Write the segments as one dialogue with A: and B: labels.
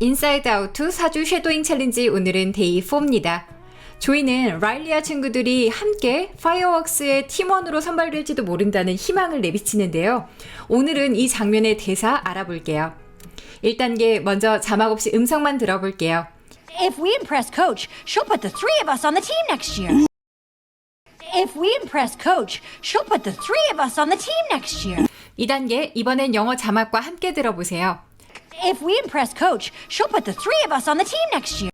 A: 인사이드 아우트 4주 쉐도잉 챌린지 오늘은 데이 4입니다. 조이는 라일리아 친구들이 함께 파이어웍스의 팀원으로 선발될지도 모른다는 희망을 내비치는데요. 오늘은 이 장면의 대사 알아볼게요. 1단계 먼저 자막 없이 음성만 들어볼게요.
B: If we impress Coach, she'll put the three of us on the team next year. If we impress Coach, she'll put the three of us on the team next year.
A: 2단계 이번엔 영어 자막과 함께 들어보세요.
B: If we impress Coach, she'll put the three of us on the team next year.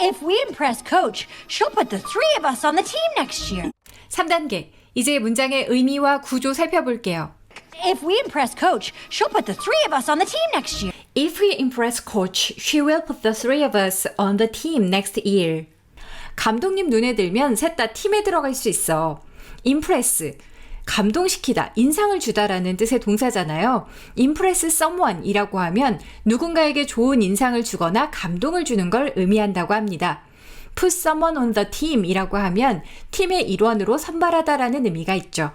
B: If we impress Coach, she'll put the three of us on the team next year.
A: 3단계 이제 문장의 의미와 구조 살펴볼게요.
B: If we impress Coach, she'll put the three of us on the team next year.
A: If we impress coach, she will put the three of us on the team next year. 감독님 눈에 들면 셋 다 팀에 들어갈 수 있어. impress. 감동시키다, 인상을 주다라는 뜻의 동사잖아요. impress someone 이라고 하면 누군가에게 좋은 인상을 주거나 감동을 주는 걸 의미한다고 합니다. put someone on the team 이라고 하면 팀의 일원으로 선발하다라는 의미가 있죠.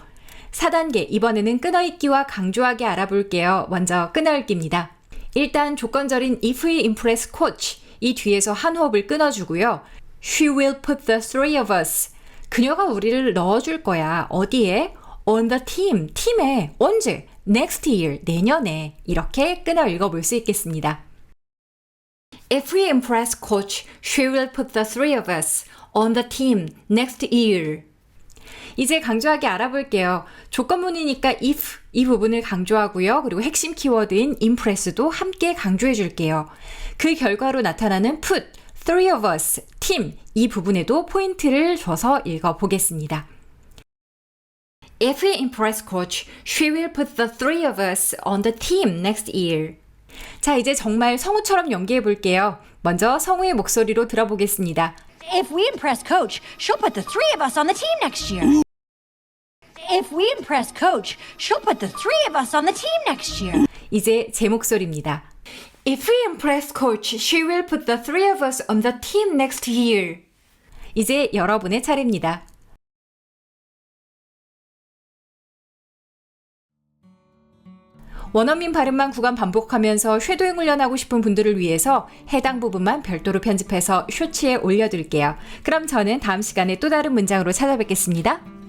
A: 4단계, 이번에는 끊어읽기와 강조하게 알아볼게요. 먼저 끊어읽기입니다. 일단 조건절인 if we impress coach 이 뒤에서 한 호흡을 끊어주고요. She will put the three of us. 그녀가 우리를 넣어줄 거야. 어디에? On the team. 팀에. 언제? Next year. 내년에. 이렇게 끊어 읽어볼 수 있겠습니다. If we impress coach, she will put the three of us on the team next year. 이제 강조하게 알아볼게요. 조건문이니까 if 이 부분을 강조하고요. 그리고 핵심 키워드인 impress도 함께 강조해 줄게요. 그 결과로 나타나는 put, three of us, team 이 부분에도 포인트를 줘서 읽어 보겠습니다. If we impress coach, she will put the three of us on the team next year. 자, 이제 정말 성우처럼 연기해 볼게요. 먼저 성우의 목소리로 들어보겠습니다.
B: If we impress Coach, she'll put the three of us on the team next year. If we impress Coach, she'll put the three of us on the team next year.
A: 이제 제 목소리입니다. If we impress coach, she will put the three of us on the team next year. 이제 여러분의 차례입니다. 원어민 발음만 구간 반복하면서 쉐도잉 훈련하고 싶은 분들을 위해서 해당 부분만 별도로 편집해서 쇼츠에 올려둘게요. 그럼 저는 다음 시간에 또 다른 문장으로 찾아뵙겠습니다.